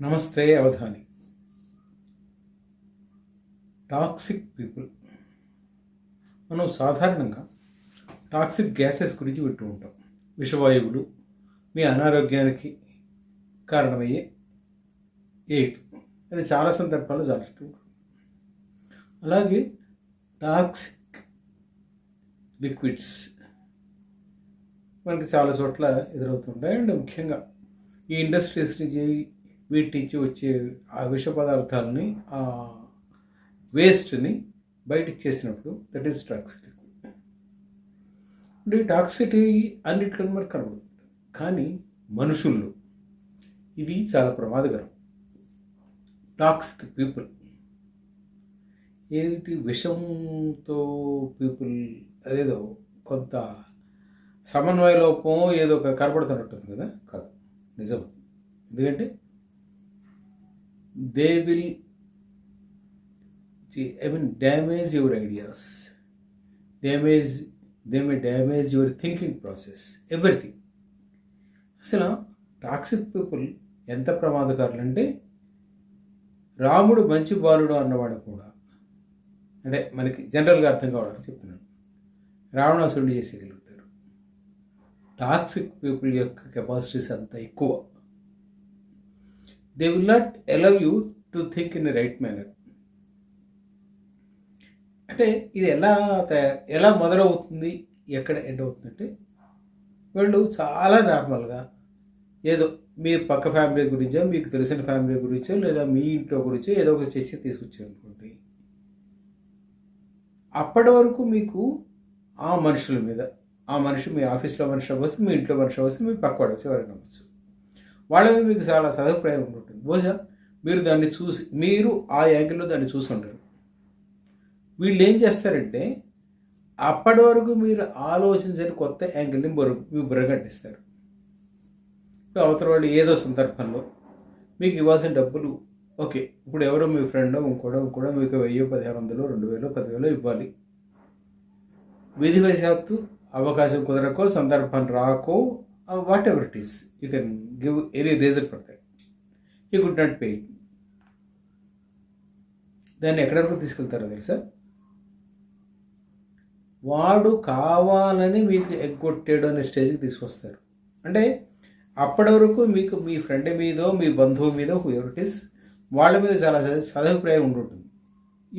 నమస్తే Avadhani. Toxic people. మనం సాధారణంగా టాక్సిక్ గ్యాసెస్ గురించి వింటూ ఉంటాం. విషవాయువులు మీ అనారోగ్యానికి కారణమయ్యే ఎయిర్ అది చాలా సందర్భాల్లో జరుగుతూ అలాగే టాక్సిక్ లిక్విడ్స్ మనకి చాలా చోట్ల ఎదురవుతుంటాయి. అండ్ ముఖ్యంగా ఈ ఇండస్ట్రీస్ నుంచి వీటి నుంచి వచ్చే ఆ విష పదార్థాలని ఆ వేస్ట్ని బయటికి చేసినప్పుడు దట్ ఈస్ టాక్సిటీ అంటే ఈ టాక్సిటీ అన్నిట్లో మరి కనబడుతుంది కానీ మనుషుల్లో ఇది చాలా ప్రమాదకరం. టాక్సిక్ పీపుల్ ఏమిటి విషంతో పీపుల్ అదేదో కొంత సమన్వయ లోపం ఏదో ఒక కనబడుతున్నట్టుంది కదా? కాదు. నిజం ఎందుకంటే they will I mean damage your ideas damage they may damage your thinking process everything అసలు టాక్సిక్ పీపుల్ ఎంత ప్రమాదకారులు అంటే రాముడు మంచి బాలుడు అన్నవాడు కూడా. అంటే మనకి జనరల్గా అర్థం కావడానికి చెప్తున్నాను. రావణాసురుడు చేసేయగలుగుతారు. టాక్సిక్ పీపుల్ యొక్క కెపాసిటీస్ అంత ఎక్కువ. They will not allow you to think in right manner అంటే ఇది ఎలా ఎలా మొదలవుతుంది ఎక్కడ ఎండ్ అవుతుందంటే వాళ్ళు చాలా నార్మల్గా ఏదో మీ పక్క ఫ్యామిలీ గురించో మీకు తెలిసిన ఫ్యామిలీ గురించో లేదా మీ ఇంట్లో గురించో ఏదో ఒక చేసి తీసుకొచ్చారు అనుకోండి అప్పటి వరకు మీకు ఆ మనుషుల మీద ఆ మనిషి మీ ఆఫీస్లో మనిషి అవ్వచ్చు మీ ఇంట్లో మనిషి అవ్వచ్చు మీ పక్క వాడు ఎవరైనా అవ్వచ్చు. వాళ్ళ మీద మీకు చాలా సదుపాయం ఉంటుంది. బహుశా మీరు దాన్ని చూసి మీరు ఆ యాంగిల్లో దాన్ని చూసి ఉండరు. వీళ్ళు ఏం చేస్తారంటే అప్పటి వరకు మీరు ఆలోచించని కొత్త యాంగిల్ని బొరు మీరు బుర్రగట్టిస్తారు ఇప్పుడు అవతల వాళ్ళు ఏదో సందర్భంలో మీకు ఇవ్వాల్సిన డబ్బులు ఓకే ఇప్పుడు ఎవరో మీ ఫ్రెండో ఇంకోడో ఇంకోడో మీకు వెయ్యి పదిహేను వందలు రెండు వేలు పదివేలు ఇవ్వాలి. విధివశాత్తు అవకాశం కుదరకో సందర్భం రాకో whatever it is you can give any reason for that you could not pay దాన్ని ఎక్కడి వరకు తీసుకెళ్తారో తెలుసా? వాడు కావాలని మీకు ఎగ్గొట్టాడు అనే స్టేజ్కి తీసుకొస్తారు. అంటే అప్పటి వరకు మీకు మీ ఫ్రెండ్ మీదో మీ బంధువు మీదో ఎవర్ ఇట్ ఈస్ వాళ్ళ మీద చాలా సదభిప్రాయం ఉంటుంటుంది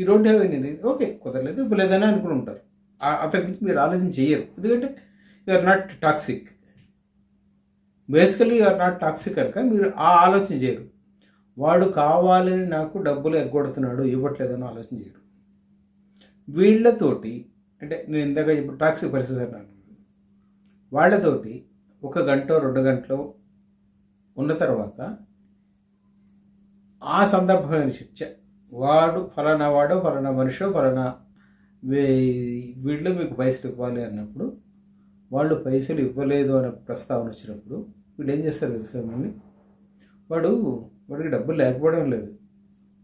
ఈ డోంట్ హ్యావ్ ఎనీ ఓకే కుదరలేదు ఇవ్వలేదని అనుకుని ఉంటారు. అతని గురించి మీరు ఆలోచన చేయరు. ఎందుకంటే you are not toxic basically you are not toxic కనుక మీరు ఆ ఆలోచన చేయరు. వాడు కావాలని నాకు డబ్బులు ఎగ్గొడుతున్నాడు ఇవ్వట్లేదని ఆలోచన చేయరు. వీళ్ళతోటి అంటే నేను ఇందాక ఇప్పుడు టాక్సిక్ పరిస్థితి అన్నాను వాళ్ళతోటి ఒక గంట రెండు గంటలు ఉన్న తర్వాత ఆ సందర్భమైన చర్చ వాడు ఫలానా వాడు ఫలానా మనిషో ఫలానా వే- వీళ్ళు మీకు పైసలు ఇవ్వాలి అన్నప్పుడు వాళ్ళు పైసలు ఇవ్వలేదు అనే ప్రస్తావన వచ్చినప్పుడు వీళ్ళు ఏం చేస్తారు తెలుసా మళ్ళీ వాడు వాడికి డబ్బులు లేకపోవడం లేదు.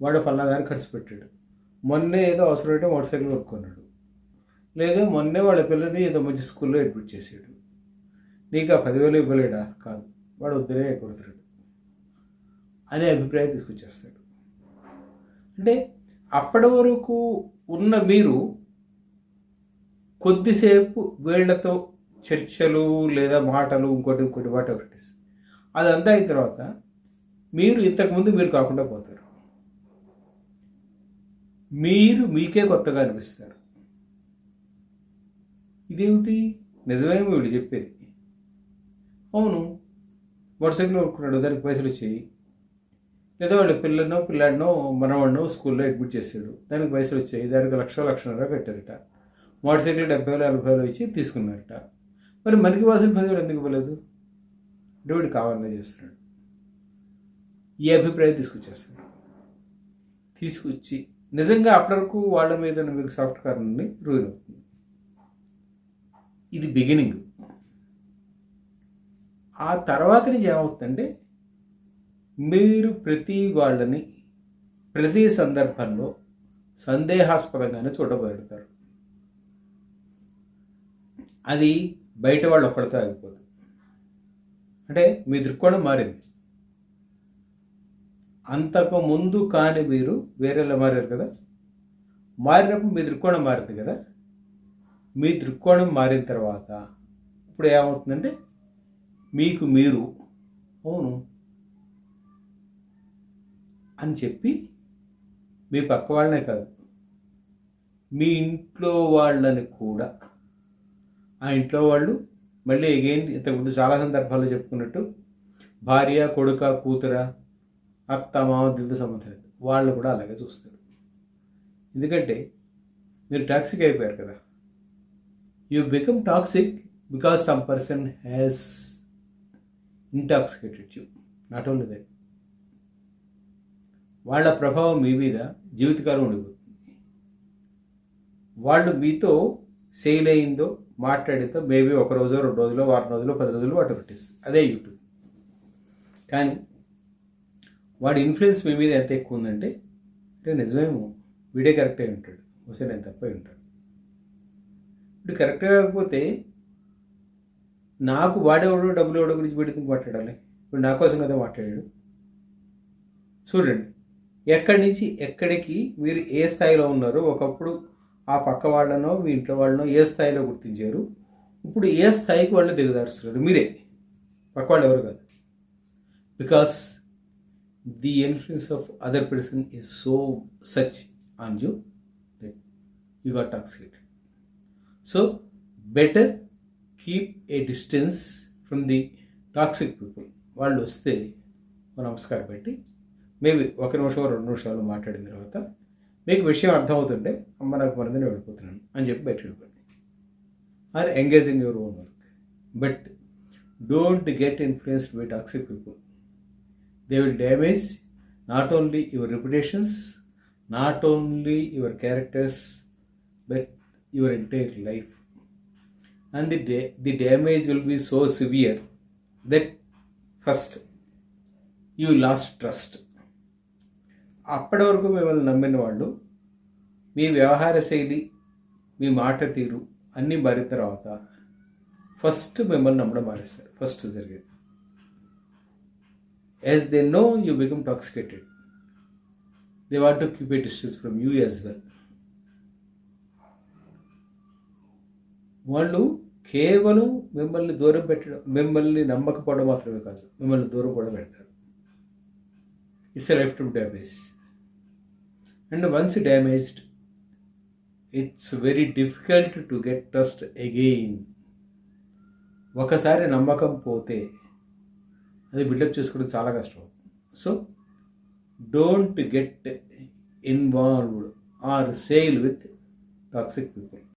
వాడు ఫలానా దానికి ఖర్చు పెట్టాడు. మొన్నే ఏదో అవసరమైతే మోటార్ సైకిల్ కొనుక్కున్నాడు. లేదా మొన్నే వాళ్ళ పిల్లని ఏదో మంచి స్కూల్లో అడ్మిట్ చేసాడు నీకు ఆ పదివేలు ఇవ్వలేడా? కాదు. వాడు వద్దునే కొడుతున్నాడు. అనే అభిప్రాయం తీసుకొచ్చేస్తాడు. అంటే అప్పటి వరకు ఉన్న మీరు కొద్దిసేపు వీళ్ళతో చర్చలు లేదా మాటలు ఇంకోటి ఇంకోటి వాట్ ఎవర్ ఇట్ ఇస్ అదంతా అయిన తర్వాత మీరు ఇంతకుముందు మీరు కాకుండా పోతారు. మీరు మీకే కొత్తగా అనిపిస్తారు. ఇదేమిటి? నిజమేమో వీడు చెప్పేది. అవును మోటార్ సైకిల్ కొనుక్కున్నాడు దానికి పైసలు వచ్చాయి. లేదా వాళ్ళ పిల్లనో పిల్లాడినో మనవాడినో స్కూల్లో అడ్మిట్ చేశాడు దానికి పైసలు వచ్చాయి దానికి లక్ష లక్షన్నర కట్టారట. మోటార్ సైకిల్ డెబ్బై వేలు ఎనభై వేలు ఇచ్చి తీసుకున్నారట. మరి మనకి వాసిన పదివేలు ఎందుకు ఇవ్వలేదు? దేవుడు కావాలనే చేస్తున్నాడు. ఈ అభిప్రాయం తీసుకొచ్చేస్తాడు తీసుకొచ్చి నిజంగా అప్పటివరకు వాళ్ళ మీద మీకు సాఫ్ట్ కార్నర్ని రూల్ అవుతుంది. ఇది బిగినింగ్ ఆ తర్వాత నుంచి ఏమవుతుందంటే మీరు ప్రతి వాళ్ళని ప్రతి సందర్భంలో సందేహాస్పదంగానే చూడబడతారు అది బయట వాళ్ళు ఒక్కడితో ఆగిపోదు. అంటే మీ దృక్కోణం మారింది. అంతకు ముందు కాని మీరు వేరేలా మారారు కదా? మారినప్పుడు మీ దృక్కోణం మారింది కదా? మీ దృక్కోణం మారిన తర్వాత ఇప్పుడు ఏమవుతుందంటే మీకు మీరు అవును అని చెప్పి మీ పక్క వాళ్ళనే కాదు. మీ ఇంట్లో వాళ్ళని కూడా ఆ ఇంట్లో వాళ్ళు మళ్ళీ అగైన్ ఇంతకుముందు చాలా సందర్భాల్లో చెప్పుకున్నట్టు భార్య కొడుక కూతుర అత్త మామ దిల్తో సంబంధం లేదు. వాళ్ళు కూడా అలాగే చూస్తారు. ఎందుకంటే మీరు టాక్సిక్ అయిపోయారు కదా. You become toxic because some person has intoxicated you not only that వాళ్ళ ప్రభావం మీ మీద జీవితకాలం ఉండిపోతుంది. వాళ్ళు మీతో సేల్ అయిందో మాట్లాడితో మేబీ ఒక రోజు రెండు రోజులు వారం రోజులు పది రోజులు వాటి పెట్టిస్తుంది. అదే యూట్యూబ్. కానీ వాడి ఇన్ఫ్లుయెన్స్ మీ మీద ఎంత ఎక్కువ ఉందంటే అంటే నిజమేమో వీడే కరెక్ట్ అయి ఉంటాడు. హుసేన్ ఎంత తప్ప అయి ఉంటాడు ఇప్పుడు కరెక్ట్ కాకపోతే నాకు వాడేవాడు డబ్బులు ఇవ్వడం గురించి వీడికి మాట్లాడాలి? ఇప్పుడు నా కోసం కదా మాట్లాడాడు. చూడండి ఎక్కడి నుంచి ఎక్కడికి మీరు ఏ స్థాయిలో ఉన్నారో ఒకప్పుడు ఆ పక్క వాళ్ళనో మీ ఇంట్లో వాళ్ళనో ఏ స్థాయిలో గుర్తించారు? ఇప్పుడు ఏ స్థాయికి వాళ్ళు దిగదారుస్తున్నారు మీరే. పక్క వాళ్ళు ఎవరు కాదు. Because the influence of other person is so such on you that you got toxicated so better keep a distance from the toxic people వాళ్ళు వస్తే నమస్కారం పెట్టి మేబీ ఒక నిమిషం రెండు నిమిషాలు మాట్లాడిన తర్వాత మీకు విషయం అర్థమవుతుంటే అమ్మ నాకు మరిదని వెళ్ళిపోతున్నాను అని చెప్పి బయట వెళ్ళిపోండి. Or engage in your own work. But don't get influenced by toxic people. They will damage not only your reputations not only your characters but your entire life. And the day the damage will be so severe that first you lost trust. అప్పటి వరకు మిమ్మల్ని నమ్మిన వాళ్ళు మీ వ్యవహార శైలి మీ మాట తీరు అన్నీ మారిన తర్వాత ఫస్ట్ మిమ్మల్ని నమ్మడం మారేస్తారు ఫస్ట్ జరిగేది. As they know you become toxicated they want to keep a distance from you as well వాళ్ళు కేవలం మిమ్మల్ని దూరం పెట్టడం మిమ్మల్ని నమ్మకపోవడం మాత్రమే కాదు మిమ్మల్ని దూరం కూడా పెడతారు. It's a life to damage and once damaged it's very difficult to get trust again ఒకసారి నమ్మకం పోతే అది బిల్డప్ చేసుకోవడం చాలా కష్టం. So don't get involved or sail with toxic people